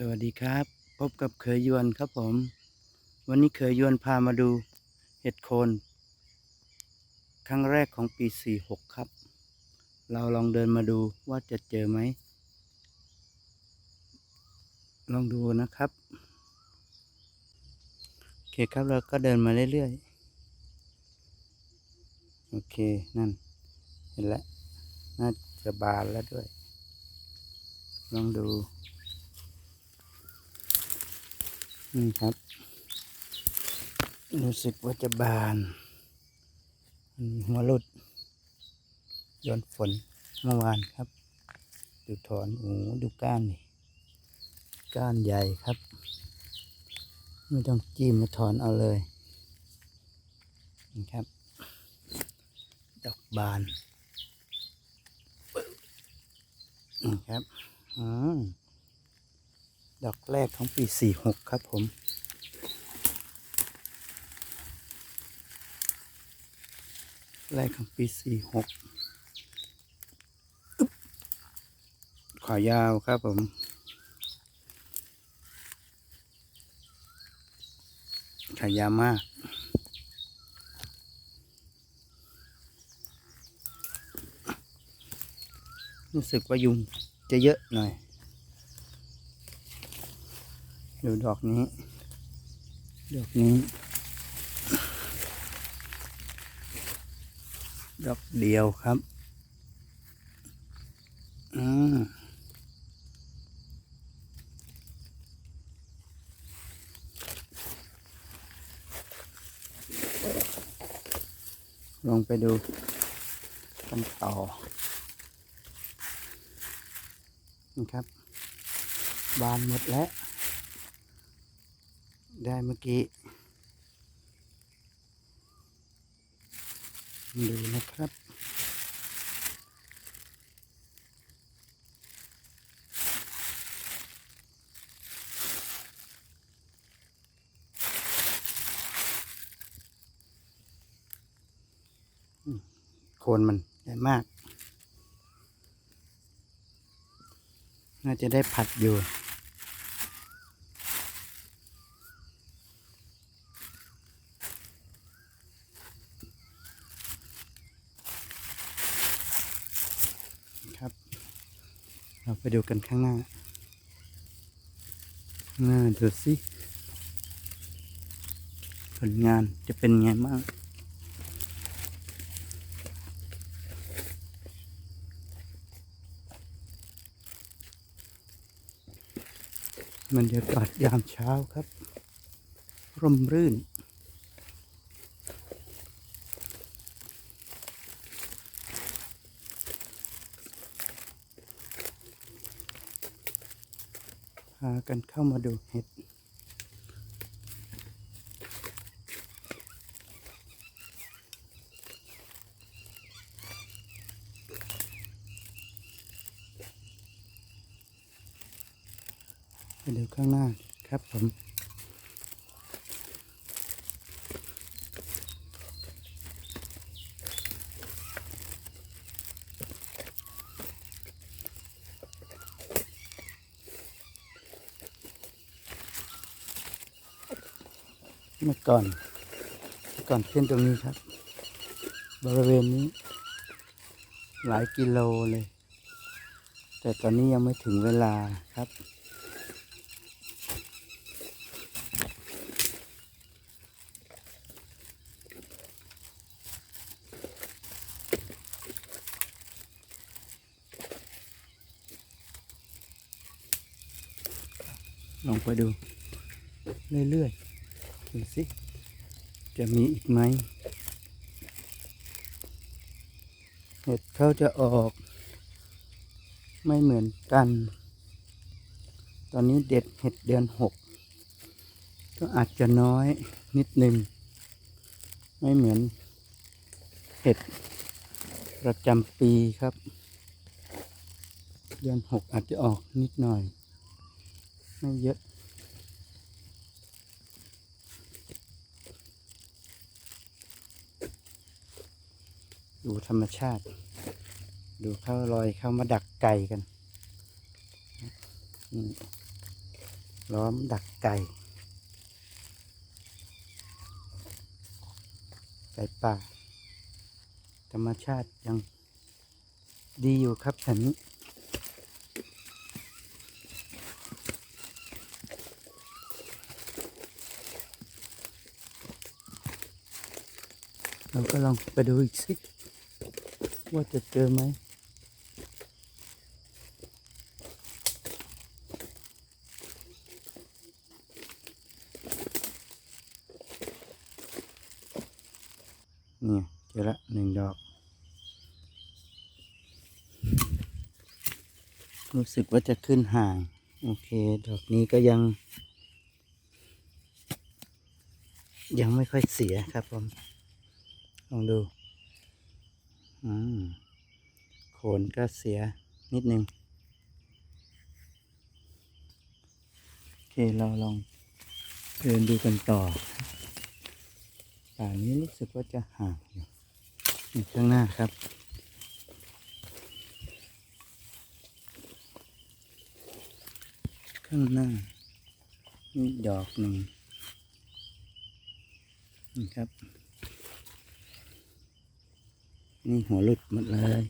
สวัสดีครับ พบกับเคยยวนครับผม วันนี้เคยยวนพามาดูเห็ดโคน ครั้งแรกของปี 46 ครับ เราลองเดินมาดูว่าจะเจอไหม ลองดูนะครับโอเคครับเราก็เดินมาเรื่อยๆ โอเคนั่น เห็นแล้ว น่าจะบานแล้วด้วย ลองดู นี่ครับ รู้สึกว่าจะบานอันนี้หัวหลุดย้อนฝนเมื่อวานครับ ดูถอนโอ้ดูก้านนี่ก้านใหญ่ครับ ไม่ต้องจิ้มมาถอนเอาเลยนี่ครับ ดอกบานนี่ครับ อืม ดอกแรกของปี 46 ครับผมแรกของปี 46อึ๊บขายาวครับผมขายาวมากรู้สึกว่ายุงจะเยอะหน่อย ดูดอกนี้ ดอกนี้ ดอกเดียวครับอืมลองไปดูกันต่อนี่ครับ บานหมดแล้ว ได้เมื่อกี้ ดูนะครับโคนมันใหญ่มาก น่าจะได้ผัดอยู่ เราไปดูกันข้างหน้าข้างหน้าดูสิ ผลงานจะเป็นไงบ้างบรรยากาศยามเช้าครับ ร่มรื่น พากันเข้ามาดูเห็ด ไปดูข้างหน้าครับผม เมื่อก่อนเมื่อก่อนขึ้นตรงนี้ครับ บริเวณนี้ หลายกิโลเลย แต่ตอนนี้ยังไม่ถึงเวลาครับ ลองไปดู เรื่อยๆ ดูสิ จะมีอีกไหมเห็ดเขาจะออก ไม่เหมือนกัน ตอนนี้เด็ดเห็ดเดือนหกก็อาจจะน้อยนิดหนึ่ง ไม่เหมือนเห็ดประจำปีครับ เดือนหกอาจจะออกนิดหน่อย ไม่เยอะ ดูธรรมชาติ ดูเขาลอยเข้ามาดักไก่กันล้อมดักไก่ ไก่ป่า ธรรมชาติยังดีอยู่ครับแถวนี้เราก็ลองไปดูอีกสิ ว่าจะเจอไหมเนี่ยเจอละหนึ่งดอก รู้สึกว่าจะขึ้นห่าง โอเค ดอกนี้ก็ยัง ยังไม่ค่อยเสียครับผม ลองดู โคนก็เสียนิดนึง โอเค เราลองเดินดูกันต่อป่านี้รู้สึกว่าจะห่างอยู่ข้างหน้าครับข้างหน้านี่ดอกหนึ่งนี่ครับ นี่หัวหลุดหมดเลย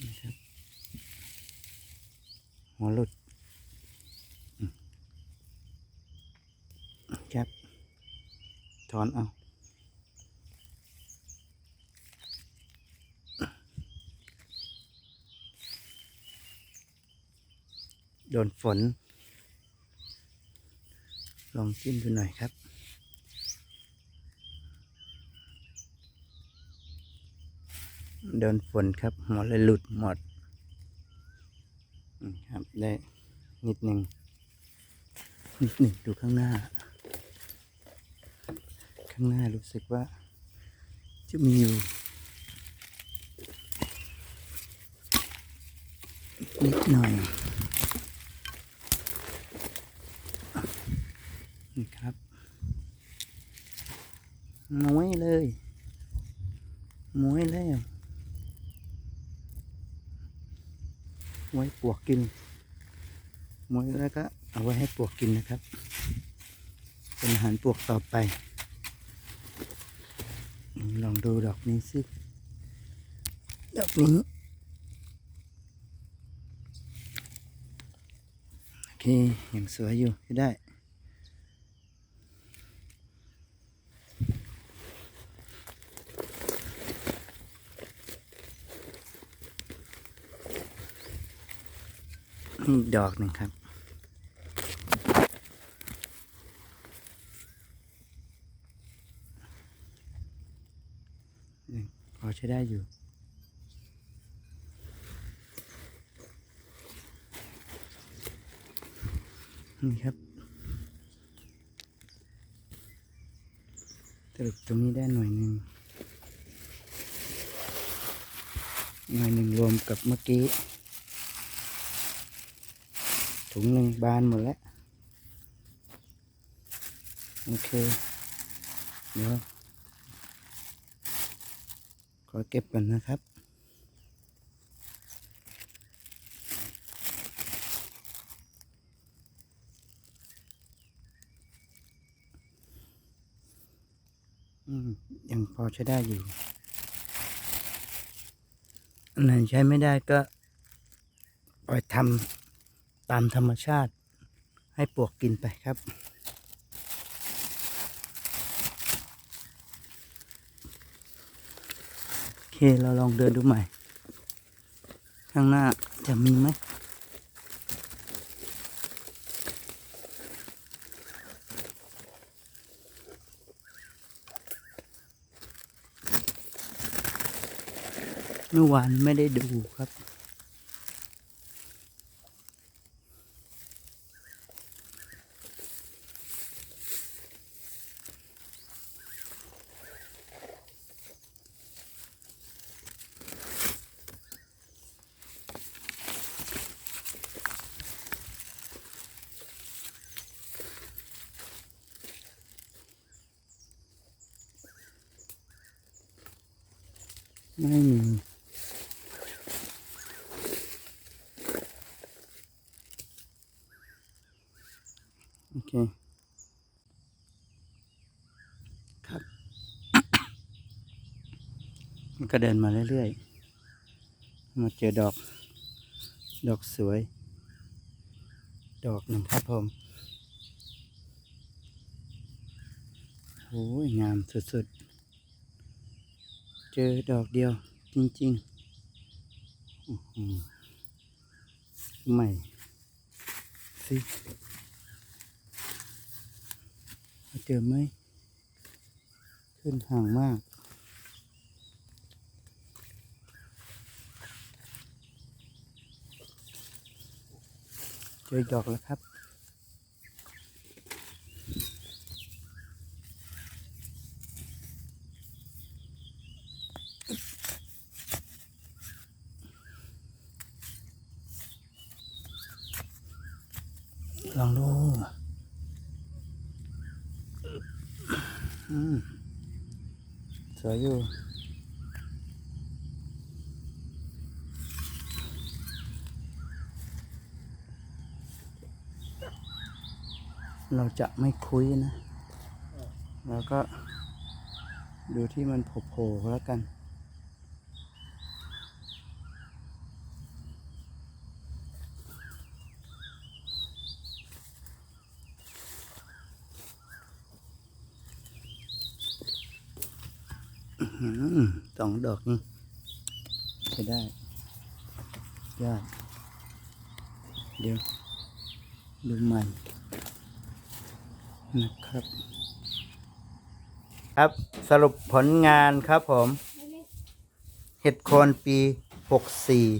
นี่ครับหัวหลุดครับถอนเอาโดนฝน ลองจิ้มดูหน่อยครับ โดนฝนครับหัวเลยหลุดหมดครับได้นิดหนึ่งนิดหนึ่งดูข้างหน้า ข้างหน้ารู้สึกว่า จะมีอยู่นิดหน่อยนี่ครับน้อยเลยม้วยแล้ว ไว้ปวกกินมวยแล้วก็เอาไว้ให้ปวกกินนะครับ เป็นอาหารปวกต่อไป ลองดูดอกนี้สิดอกนี้โอเคยังสวยอยู่ได้ นี่ดอกหนึ่งครับยังพอใช้ได้อยู่นี่ครับสรุปตรงนี้ได้หน่วยหนึ่งหน่วยหนึ่งรวมกับเมื่อกี้ ถุงหนึ่งบานหมดแล้ว โอเค เดี๋ยว ขอเก็บก่อนนะครับ อืม ยังพอใช้ได้อยู่ อันไหนใช้ไม่ได้ก็ปล่อยทำ ตามธรรมชาติให้ปลวกกินไปครับ โอเคเราลองเดินดูใหม่ ข้างหน้าจะมีไหมเมื่อวานไม่ได้ดูครับ ไม่มีเค ครับ มันก็เดินมาเรื่อยๆ มาเจอดอก ดอกสวย ดอกหนึ่งครับผมโอ้ยงามสุดๆ อดอกเดียว จริงๆอื้อหือใหม่สิเจอไหม ขึ้นห่างมากเจอดอกแล้วครับ ลองดูอืม สวยอยู่เราจะไม่คุยนะ แล้วก็ดูที่มันโผล่ๆแล้วกัน อืม สองดอกนี่ใช้ได้ยอดเดี๋ยว ดูใหม่นะครับ ครับสรุปผลงานครับผม เห็ดโคนปี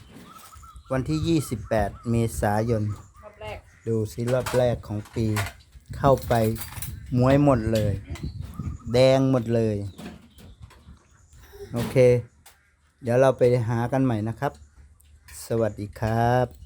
64 วันที่ 28 เมษายนรอบแรกดูซิรอบแรกของปี เข้าไปม้วยหมดเลย แดงหมดเลย โอเค เดี๋ยวเราไปหากันใหม่นะครับ สวัสดีครับ